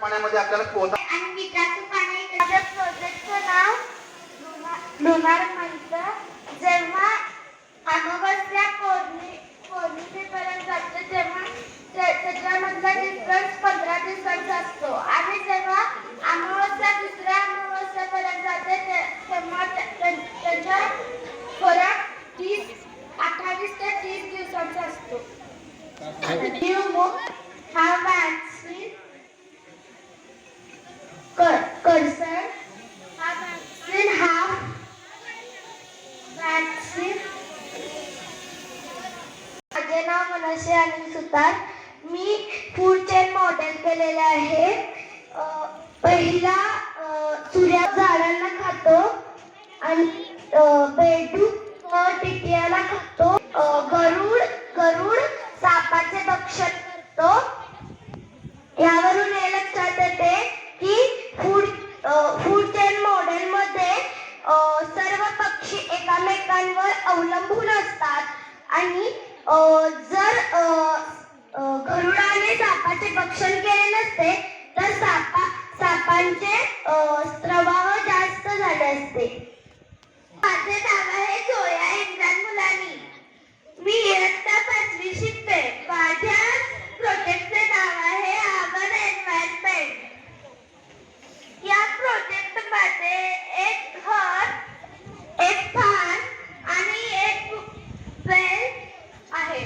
पाण्यामध्ये आपल्याला पोहता आणि विकास पाणी माझ्या प्रोजेक्टचं नाव लोणार म्हणतं जेव्हा अमावस्या पौर्णि पौर्णिमेपर्यंत जाते तेव्हा त्याच्यामधला डिफरन्स पंधरा दिवसांचा असतो आणि जेव्हा अमावस्या दुसऱ्या अमावस्यापर्यंत जाते ते- तेव्हा त्या- त्या- त्याचा फरक तीस अठ्ठावीस ते तीस दिवसांचा असतो न्यू हा वॅक्सिन कर्सर हा वॅक्सिन हा वॅक्सिन माझे नाव मनसे अनिल सुतार. मी फूड चेन मॉडेल केलेले आहे. पहिला सूर्या झाडांना खातो आणि बेडू टिटियाला खातो. गरुड गरुड सापाचे भक्षण करतो. यावरून हे लक्षात येते की फूड फूड चेन मॉडेल मध्ये सर्व पक्षी एकामेकांवर अवलंबून असतात. आणि जर गरुडाने सापाचे भक्षण केले नसते तर सापा सापांचे प्रवाह जास्त झाले असते. माझे नाव आहे जोया इम्रान मुलानी. मी इयत्ता पाचवी शिकते. माझ्या प्रोजेक्टचे नाव आहे आवर एन्व्हायरमेंट या प्रोजेक्टमध्ये एक घर एक फार आणि एक वेल आहे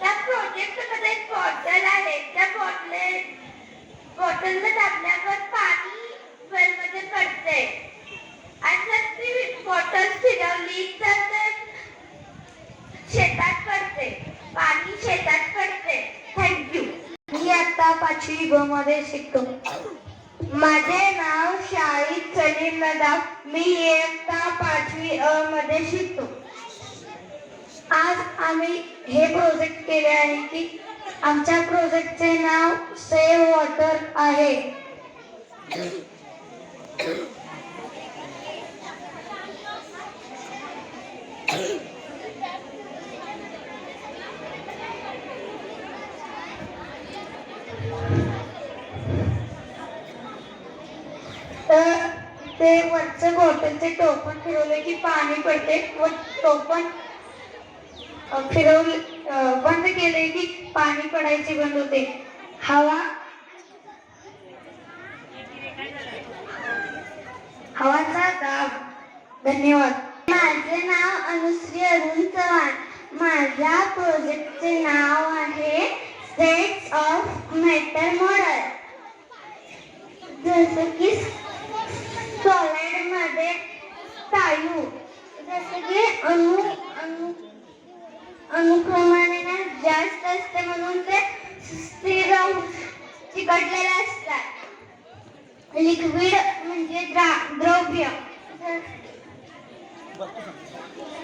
या प्रोजेक्टमध्ये एक बॉटल आहे त्या बॉटल बॉटलला दाबल्यावर पाणी वेल मध्ये आणि जर फिरवली तर शेतात पडते. पाणी शेतात पडते. थँक्यू मी आता पाचवी ब मध्ये शिकतो. माझे नाव शाहिद सलीम नदाफ. मी इयत्ता पाचवी अ मध्ये शिकतो. आज आम्ही हे प्रोजेक्ट केले आहे की आमच्या प्रोजेक्टचे नाव सेव्ह वॉटर आहे तर ते वरचं बॉटलचे टोपण फिरवले की पाणी पडते व टोपण फिरवले बंद केले की पाणी पडायचे बंद होते. हवा हवाचा दाब. धन्यवाद. माझे नाव अनुश्री अरुण चव्हाण. माझ्या प्रोजेक्टचे नाव आहे सेट्स ऑफ मेटल मॉडेल जसं की सॉलिडमध्ये स्थायू जसं की अणु अणु अनुक्रमाने ना जास्त असते म्हणून ते स्थिर चिकटलेले असतात लिक्विड म्हणजे द्रव्य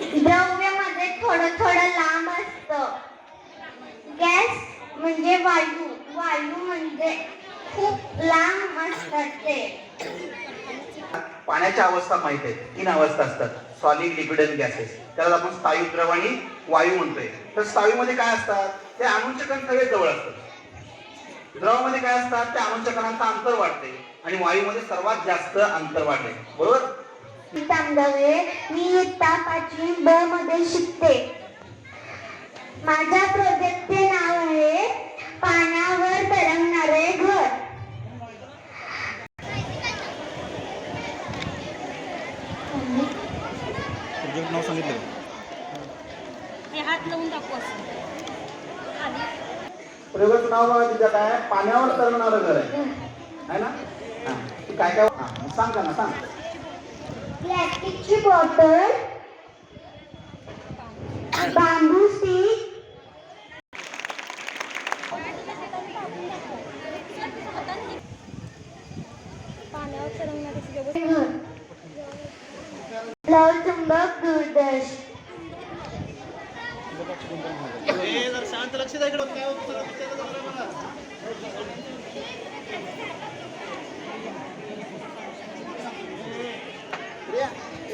द्रव्य. मध्ये थोडं थोडं लांब असत. गॅस म्हणजे वायू. वायू म्हणजे खूप लांब असतात ते. पाण्याच्या अवस्था माहीत आहेत तीन अवस्था असतात. सॉलिड लिक्विड गॅसेस त्याला आपण स्थायू द्रव आणि वायू म्हणतोय. तर स्थायूमध्ये काय असतात? ते अणूंचे सगळे जवळ असतात. द्रवामध्ये काय असतात? त्या अणूंच्या अंतर वाढते आणि वायूमध्ये सर्वात जास्त अंतर वाढते. बरोबर? तांदवे मी इयत्ता पाचवी ब मध्ये शिकते. माझ्या प्रोजेक्टचे नाव आहे पाण्यावर तरंगणारे घर प्रोजेक्ट नाव सांगितलं हात लावून दाखव असं. प्रयोगाचं नाव तिथं काय पाण्यावर तरंगणारं घर आहे. है ना? हा. ते काय काय सांग ना सांग. प्लॅस्टिकची बॉटल बांबू स्टिक पाण्यावर तरंगणारे लव चुंबक दूरदर्श शांत लक्ष द्या इकडं. काय होतं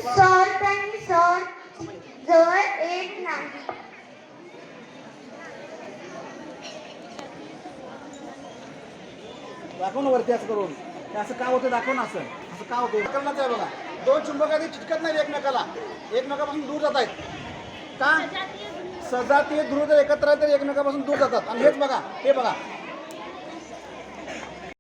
सॉल्ट आणि सॉल्ट जवळ येत नाही. दाखव ना वरती असं करून. असं का होतं दाखव ना असं. असं का होतं करण्याचं आहे बघा. दोन चुंबक आधी चिटकत नाही एकमेकाला. एकमेकापासून दूर जात आहेत. का? सजातीय ध्रुव जर एकत्र तर एकमेकापासून दूर जातात. आणि हेच बघा हे बघा.